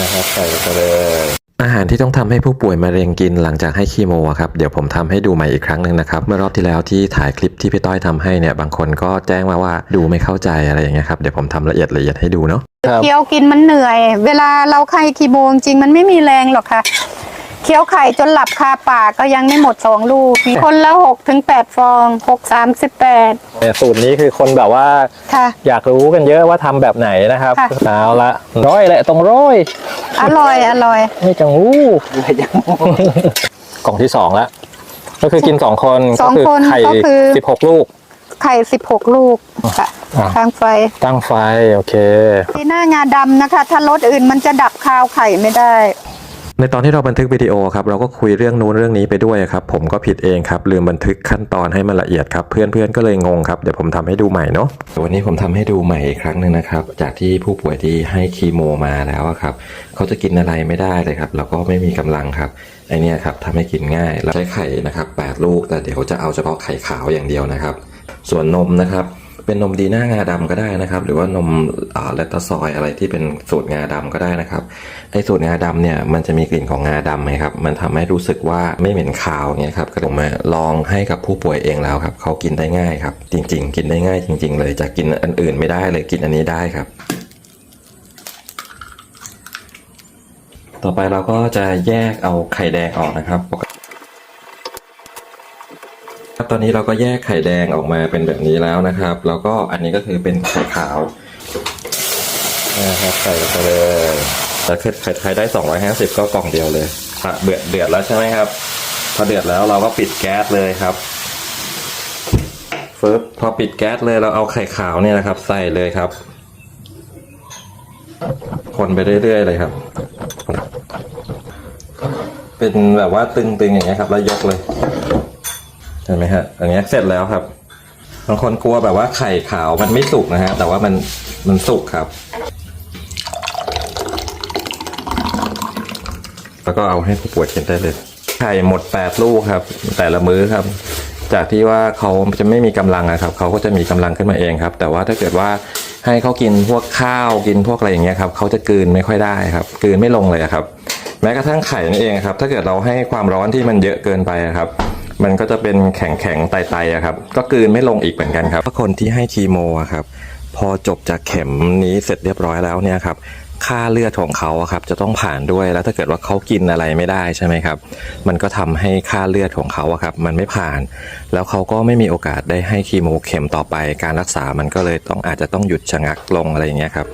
นะครับใส่ไปเลยอาหารที่ต้องทำให้ผู้ป่วยมะเร็งกินหลังจากให้คีโมอะครับเดี๋ยวผมทำให้ดูใหม่อีกครั้งหนึ่งนะครับ เมื่อรอบที่แล้วที่ถ่ายคลิปที่พี่ต้อยทำให้เนี่ยบางคนก็แจ้งมาว่าดูไม่เข้าใจอะไรอย่างเงี้ยครับเดี๋ยวผมทำละเอียดละเอียดให้ดูเนาะครับเคี้ยวกินมันเหนื่อย เวลาเราไข้คีโมจริงๆมันไม่มีแรงหรอกค่ะ เคี้ยวไข่จนหลับคาปากก็ยังไม่หมดสองลูก มีคนละหกถึงแปดฟองหกสามสิบแปดเนี่ยสูตรนี้คือคนแบบว่า ค่ะ อยากรู้กันเยอะว่าทำแบบไหนนะครับค่ะ เอาละร้อยแหละตรงร้อยอร่อยอร่อย ไม่จังอู้กล่องที่สองแล้วก็คือกินสองคนสก็องคือคนไข่ก็คือ สิบหกลูก ไข่สิบหกลูกค่ะอะ ทางไฟตั้งไฟโอเค ที่หน้างาดำนะคะ ถ้ารสอื่นมันจะดับคาวไข่ไม่ได้ ในตอนที่เราบันทึกวิดีโอครับเราก็คุยเรื่องนู้นเรื่องนี้ไปด้วยครับผมก็ผิดเองครับลืมบันทึกขั้นตอนให้มันละเอียดครับเพื่อนๆก็เลยงงครับเดี๋ยวผมทำให้ดูใหม่เนาะวันนี้ผมทำให้ดูใหม่อีกครั้งหนึ่งนะครับจากที่ผู้ป่วยที่ให้คีโมมาแล้วครับเขาจะกินอะไรไม่ได้เลยครับแล้วก็ไม่มีกำลังครับไอเนี้ยครับทำให้กินง่ายเราใช้ไข่นะครับ8ลูกแต่เดี๋ยวจะเอาเฉพาะไข่ขาวอย่างเดียวนะครับ ส่วนนมนะครับ เป็นนมดีหน้างาดำก็ได้นะครับ หรือว่านมเลตตาซอยอะไรที่เป็นสูตรงาดำก็ได้นะครับไอสูตรงาดำเนี่ยมันจะมีกลิ่นของงาดำไหมครับมันทำให้รู้สึกว่าไม่เหม็นคาวเงี้ยครับก็ผมมาลองให้กับผู้ป่วยเองแล้วครับเขากินได้ง่ายครับ จริง ๆ กินได้ง่ายจริง ๆ เลยจะกินอันอื่นไม่ได้เลยกินอันนี้ได้ครับ ต่อไปเราก็จะแยกเอาไข่แดงออกนะครับปก ตอนนี้เราก็แยกไข่แดงออกมาเป็นแบบนี้แล้วนะครับ แล้วก็อันนี้ก็คือเป็นไข่ขาวนะครับใส่ไปเลยแต่คือไข่ไข่ได้ 250 ก็กล่องเดียวเลยอะเดือดเดือดแล้วใช่ไหมครับ พอเดือดแล้วเราก็ปิดแก๊สเลยครับฟึบพอปิดแก๊สเลยเราเอาไข่ขาวเนี่ยนะครับ ใส่เลยครับ คนไปเรื่อยๆเลยครับ เป็นแบบว่าตึงๆอย่างเงี้ยครับ แล้วยกเลย เห็นไหมฮะอันเนี้ยเสร็จแล้วครับบางคนกลัวแบบว่าไข่ขาวมันไม่สุกนะฮะ แต่ว่ามันมันสุกครับ แล้วก็เอาให้ผู้ป่วยกินได้เลย ไข่หมดแปดลูกครับ แต่ละมื้อครับ จากที่ว่าเขาจะไม่มีกำลังนะครับเขาก็จะมีกำลังขึ้นมาเองครับ แต่ว่าถ้าเกิดว่าให้เขากินพวกข้าวกินพวกอะไรอย่างเงี้ยครับเขาจะกืนไม่ค่อยได้ครับกืนไม่ลงเลยครับ แม้กระทั่งไข่นั่นเองครับ ถ้าเกิดเราให้ความร้อนที่มันเยอะเกินไปครับ มันก็จะเป็นแข็งแข็งๆไตๆอะครับ ก็กลืนไม่ลงอีกเหมือนกันครับคนที่ให้คีโมอะครับ พอจบจากเข็มนี้เสร็จเรียบร้อยแล้วเนี่ยครับค่าเลือดของเขาครับจะต้องผ่านด้วยแล้วถ้าเกิดว่าเขากินอะไรไม่ได้ใช่ไหมครับ มันก็ทำให้ค่าเลือดของเขาครับ มันไม่ผ่าน แล้วเขาก็ไม่มีโอกาสได้ให้คีโมเข็มต่อไป การรักษามันก็เลยต้องอาจจะต้องหยุดชะงักลงอะไรอย่างเงี้ยครับ